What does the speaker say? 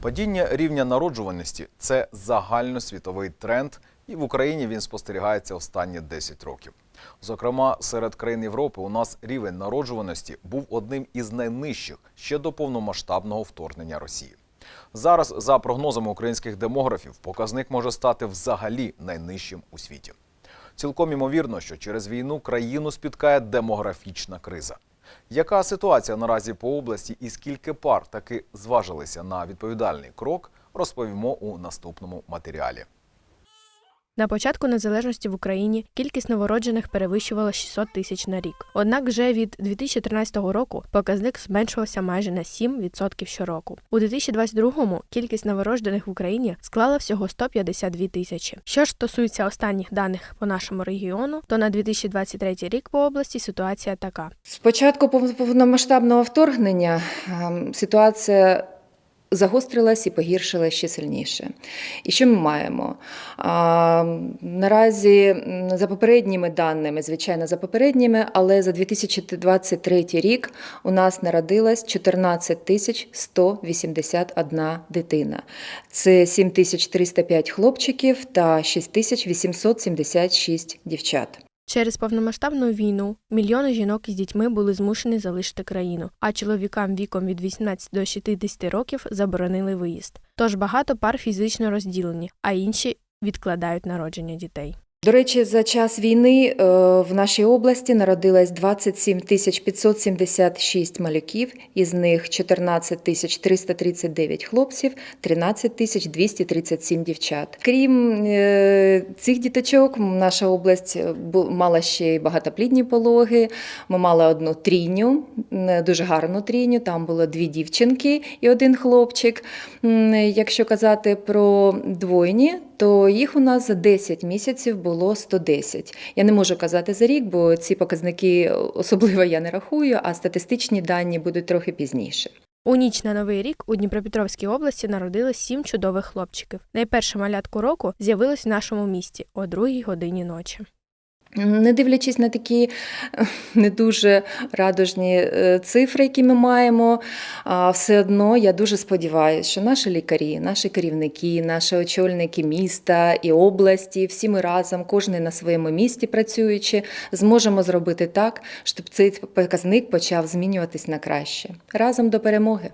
Падіння рівня народжуваності це загальносвітовий тренд, і в Україні він спостерігається останні 10 років. Зокрема, серед країн Європи у нас рівень народжуваності був одним із найнижчих ще до повномасштабного вторгнення Росії. Зараз, за прогнозами українських демографів, показник може стати взагалі найнижчим у світі. Цілком імовірно, що через війну країну спіткає демографічна криза. Яка ситуація наразі по області і скільки пар таки зважилися на відповідальний крок, розповімо у наступному матеріалі. На початку незалежності в Україні кількість новороджених перевищувала 600 тисяч на рік. Однак вже від 2013 року показник зменшувався майже на 7% щороку. У 2022-му кількість новороджених в Україні склала всього 152 тисячі. Що ж стосується останніх даних по нашому регіону, то на 2023 рік по області ситуація така: З початку повномасштабного вторгнення ем, ситуація загострилась і погіршилась ще сильніше. І що ми маємо? А, наразі, за попередніми даними, звичайно, за попередніми, але за 2023 рік у нас народилось 14 тисяч 181 дитина. Це 7305 хлопчиків та 6876 дівчат. Через повномасштабну війну мільйони жінок із дітьми були змушені залишити країну, а чоловікам віком від 18 до 60 років заборонили виїзд. Тож багато пар фізично розділені, а інші відкладають народження дітей. До речі, за час війни е, в нашій області народилось 27 тисяч 576 малюків, із них 14 тисяч 339 хлопців, 13 тисяч 237 дівчат. Крім е, цих діточок, наша область бу- мала ще й багатоплідні пологи. Ми мали одну трійню, дуже гарну трійню. Там було дві дівчинки і один хлопчик. Якщо казати про двойні, то їх у нас за 10 місяців було 110. Я не можу казати за рік, бо ці показники особливо я не рахую, а статистичні дані будуть трохи пізніше. У ніч на новий рік у Дніпропетровській області народилось сім чудових хлопчиків. Найперше малятку року з'явилось в нашому місті о другій годині ночі. Не дивлячись на такі не дуже радужні е, цифри, які ми маємо, все одно я дуже сподіваюся, що наші лікарі, наші керівники, наші очільники міста і області, всі ми разом, кожен на своєму місці працюючи, зможемо зробити так, щоб цей показник почав змінюватись на краще. Разом до перемоги.